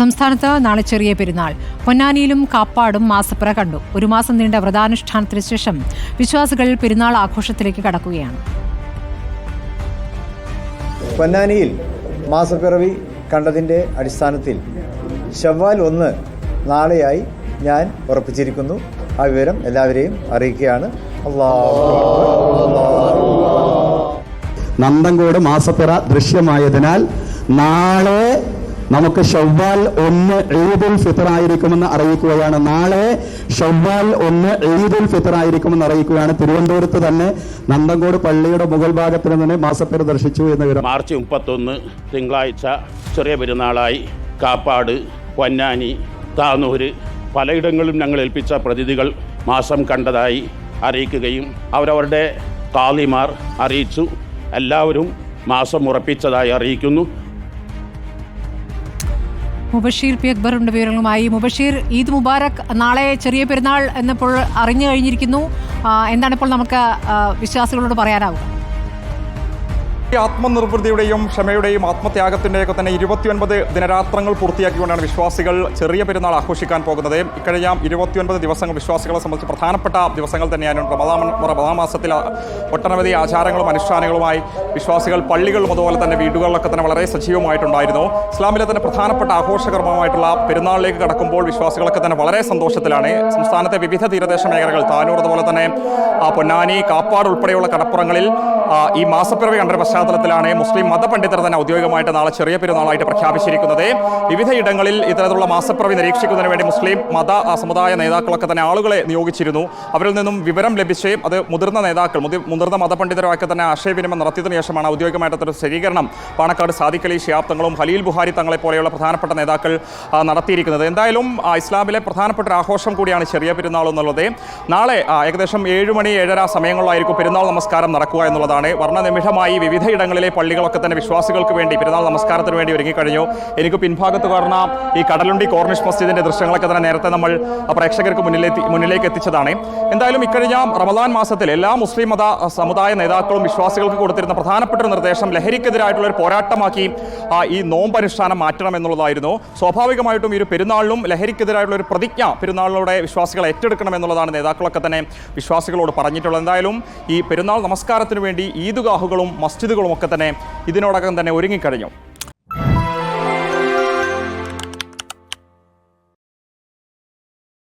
സംസ്ഥാനത്ത് നാളെ ചെറിയ പെരുന്നാൾ. പൊന്നാനിയിലും കാപ്പാടും മാസപ്പിറ കണ്ടു. ഒരു മാസം നീണ്ട വ്രതാനുഷ്ഠാനത്തിന് ശേഷം വിശ്വാസികൾ പെരുന്നാൾ ആഘോഷത്തിലേക്ക് കടക്കുകയാണ്. പൊന്നാനിയിൽ മാസപ്പിറവി കണ്ടതിന്റെ അടിസ്ഥാനത്തിൽ ഷവ്വാൽ ഒന്ന് നാളെയായി ഞാൻ ഉറപ്പിച്ചിരിക്കുന്നു. ആ വിവരം എല്ലാവരെയും അറിയിക്കുകയാണ്. നന്ദങ്കോട് മാസപ്പിറ ദൃശ്യമായതിനാൽ നാളെ നമുക്ക് ഷവ്വാൽ ഒന്ന് ഈദുൽ ഫിത്തർ ആയിരിക്കുമെന്ന് അറിയിക്കുകയാണ്. നാളെ ഷവ്വാൽ ഒന്ന് ഈദുൽ ഫിത്തർ ആയിരിക്കുമെന്ന് അറിയിക്കുകയാണ്. തിരുവനന്തപുരത്ത് തന്നെ നന്ദങ്കോട് പള്ളിയുടെ മുഗൾ ഭാഗത്തിൽ തന്നെ മാസപ്പേര് ദർശിച്ചു എന്ന് വിവരം. മാർച്ച് മുപ്പത്തൊന്ന് തിങ്കളാഴ്ച ചെറിയ പെരുന്നാളായി കാപ്പാട് പൊന്നാനി താനൂര് പലയിടങ്ങളിലും ഞങ്ങൾ ഏൽപ്പിച്ച പ്രതിനിധികൾ മാസം കണ്ടതായി അറിയിക്കുകയും അവരവരുടെ കാളിമാർ അറിയിച്ചു. എല്ലാവരും മാസം ഉറപ്പിച്ചതായി അറിയിക്കുന്നു. മുബഷീർ പി അക്ബറിന്റെ വിവരങ്ങളുമായി. മുബഷീർ ഈദ് മുബാറക് നാളെ ചെറിയ പെരുന്നാൾ എന്നപ്പോൾ അറിഞ്ഞു കഴിഞ്ഞിരിക്കുന്നു. എന്താണ് ഇപ്പോൾ നമുക്ക് വിശ്വാസികളോട് പറയാനാവുക? ആത്മനിർവൃതിയുടെയും ക്ഷമയുടെയും ആത്മത്യാഗത്തിന്റെയൊക്കെ തന്നെ ഇരുപത്തിയൊൻപത് ദിനരാത്രങ്ങൾ പൂർത്തിയാക്കിക്കൊണ്ടാണ് വിശ്വാസികൾ ചെറിയ പെരുന്നാൾ ആഘോഷിക്കാൻ പോകുന്നത്. ഇക്കഴിഞ്ഞ ഇരുപത്തിയൊൻപത് ദിവസങ്ങൾ വിശ്വാസികളെ സംബന്ധിച്ച് പ്രധാനപ്പെട്ട ദിവസങ്ങൾ തന്നെയാണ് റമദാൻ മാസത്തിൽ ഒട്ടനവധി ആചാരങ്ങളും അനുഷ്ഠാനങ്ങളുമായി വിശ്വാസികൾ പള്ളികളും അതുപോലെ തന്നെ വീടുകളിലൊക്കെ തന്നെ വളരെ സജീവമായിട്ടുണ്ടായിരുന്നു. ഇസ്ലാമിലെ തന്നെ പ്രധാനപ്പെട്ട ആഘോഷകർമ്മമായിട്ടുള്ള പെരുന്നാളിലേക്ക് കടക്കുമ്പോൾ വിശ്വാസികളൊക്കെ തന്നെ വളരെ സന്തോഷത്തിലാണ്. സംസ്ഥാനത്തെ വിവിധ തീരദേശ മേഖലകൾ താനൂർ അതുപോലെ തന്നെ പൊന്നാനി കാപ്പാട് ഉൾപ്പെടെയുള്ള കടപ്പുറങ്ങളിൽ ഈ മാസപ്പിറവി കണ്ട പശ്ചാത്തലത്തിലാണ് മുസ്ലിം മതപണ്ഡിതർ തന്നെ ഔദ്യോഗികമായിട്ട് നാളെ ചെറിയ പെരുന്നാളായിട്ട് പ്രഖ്യാപിച്ചിരിക്കുന്നത്. വിവിധ ഇടങ്ങളിൽ ഇത്തരത്തിലുള്ള മാസപ്പിറവി നിരീക്ഷിക്കുന്നതിന് വേണ്ടി മുസ്ലിം മത സമുദായ നേതാക്കളൊക്കെ തന്നെ ആളുകളെ നിയോഗിച്ചിരുന്നു. അവരിൽ നിന്നും വിവരം ലഭിച്ച് അത് മുതിർന്ന നേതാക്കൾ മുതി- മുതിർന്ന മതപണ്ഡിതരൊക്കെ തന്നെ ആശയവിനിമയം നടത്തിയതിനു ശേഷമാണ് ഔദ്യോഗികമായിട്ടൊരു സ്ഥിരീകരണം. പാണക്കാട് സാദിഖലി ഷിയാബ്ദങ്ങളും ഹലീൽ ബുഹാരി തങ്ങളെ പോലെയുള്ള പ്രധാനപ്പെട്ട നേതാക്കൾ നടത്തിയിരിക്കുന്നത്. എന്തായാലും ഇസ്ലാമിലെ പ്രധാനപ്പെട്ട ആഘോഷം കൂടിയാണ് ചെറിയ പെരുന്നാൾ എന്നുള്ളത്. നാളെ ഏകദേശം ഏഴ് മണി ഏഴര സമയങ്ങളിലായിരിക്കും പെരുന്നാൾ നമസ്കാരം നടക്കുക എന്നുള്ളതാണ്. വർണനിമിഷമായി വിവിധ ഇടങ്ങളിലെ പള്ളികളൊക്കെ തന്നെ വിശ്വാസികൾക്ക് വേണ്ടി പെരുന്നാൾ നമസ്കാരത്തിന് വേണ്ടി ഒരുങ്ങിക്കഴിഞ്ഞു. എനിക്ക് പിൻഭാഗത്ത് കാണുന്ന ഈ കടലുണ്ടി കോർണിഷ് മസ്ജിദിന്റെ ദൃശ്യങ്ങളൊക്കെ തന്നെ നേരത്തെ നമ്മൾ പ്രേക്ഷകർക്ക് മുന്നിലെത്തി മുന്നിലേക്ക് എത്തിച്ചതാണ്. എന്തായാലും ഇക്കഴിഞ്ഞ റമദാൻ മാസത്തിൽ എല്ലാ മുസ്ലിം മത സമുദായ നേതാക്കളും വിശ്വാസികൾക്ക് കൊടുത്തിരുന്ന പ്രധാനപ്പെട്ട ഒരു നിർദ്ദേശം ലഹരിക്കെതിരായിട്ടുള്ള ഒരു പോരാട്ടമാക്കി ഈ നോമ്പ് അനുഷ്ഠാനം മാറ്റണം എന്നുള്ളതായിരുന്നു. സ്വാഭാവികമായിട്ടും ഈ ഒരു പെരുന്നാളിലും ലഹരിക്കെതിരായിട്ടുള്ള ഒരു പ്രതിജ്ഞ പെരുന്നാളിലൂടെ വിശ്വാസികൾ ഏറ്റെടുക്കണം എന്നുള്ളതാണ് നേതാക്കളൊക്കെ തന്നെ വിശ്വാസികളോട് പറഞ്ഞിട്ടുള്ളത്. എന്തായാലും ഈ പെരുന്നാൾ നമസ്കാരത്തിന് വേണ്ടി ഈദ്ഗാഹുകളും മസ്ജിദുകളും ഒക്കെ തന്നെ ഇതിനോടകം തന്നെ ഒരുങ്ങിക്കഴിഞ്ഞു.